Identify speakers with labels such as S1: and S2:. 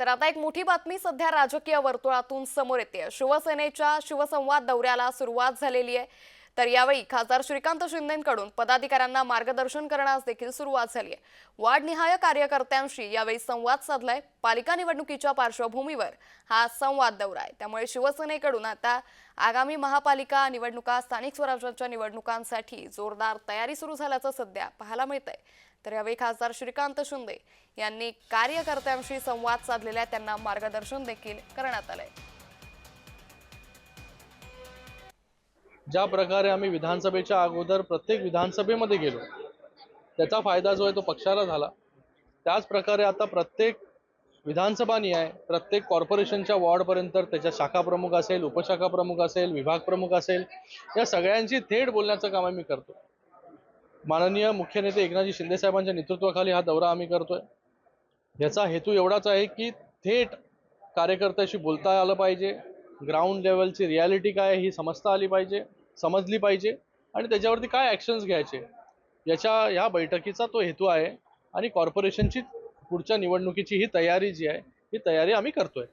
S1: तर आता एक मोठी बातमी सध्या राजकीय वर्तुळातून समोर येते. शिवसेनेच्या शिवसंवाद दौऱ्याला सुरुवात झालेली आहे. तर यावेळी खासदार श्रीकांत शिंदेकडून पदाधिकाऱ्यांना मार्गदर्शन करण्यास देखील सुरुवात झाली आहे. वार्डनिहाय कार्यकर्त्यांशी यावेळी संवाद साधलाय. पालिका निवडणुकीच्या पार्श्वभूमीवर हा संवाद दौरा आहे. त्यामुळे शिवसेनेकडून आता आगामी महापालिका निवडणुका स्थानिक स्वराज्याच्या निवडणुकांसाठी जोरदार तयारी सुरू झाल्याचं सध्या पाहायला मिळतंय. तर यावेळी खासदार श्रीकांत शिंदे यांनी कार्यकर्त्यांशी संवाद साधलेला आहे. त्यांना मार्गदर्शन देखील करण्यात आलंय.
S2: ज्या प्रकारे आम्ही विधानसभेच्या अगोदर प्रत्येक विधानसभेमध्ये गेलो त्याचा फायदा जो आहे तो पक्षाला झाला. त्याच प्रकारे आता प्रत्येक विधानसभा निहाय प्रत्येक कॉर्पोरेशनच्या वॉर्डपर्यंत त्याच्या शाखा प्रमुख असेल उपशाखा प्रमुख असेल विभाग प्रमुख असेल या सगळ्यांशी थेट बोलण्याचं काम आम्ही करतो माननीय मुख्य नेते एकनाथजी शिंदेसाहेबांच्या नेतृत्वाखाली हा दौरा आम्ही करतोय. याचा हेतू एवढाच आहे की थेट कार्यकर्त्याशी बोलता आलं पाहिजे. ग्राउंड लेवलची रियालिटी काय ही समजता आली पाहिजे. समजली पाहिजे आणि त्याच्यावरती काय ॲक्शन्स घ्यायचे? याच्या ह्या बैठकीचा तो हेतू आहे आणि कॉर्पोरेशनची पुढच्या निवडणुकीची ही तयारी जी आहे ही तयारी आम्ही करतोय.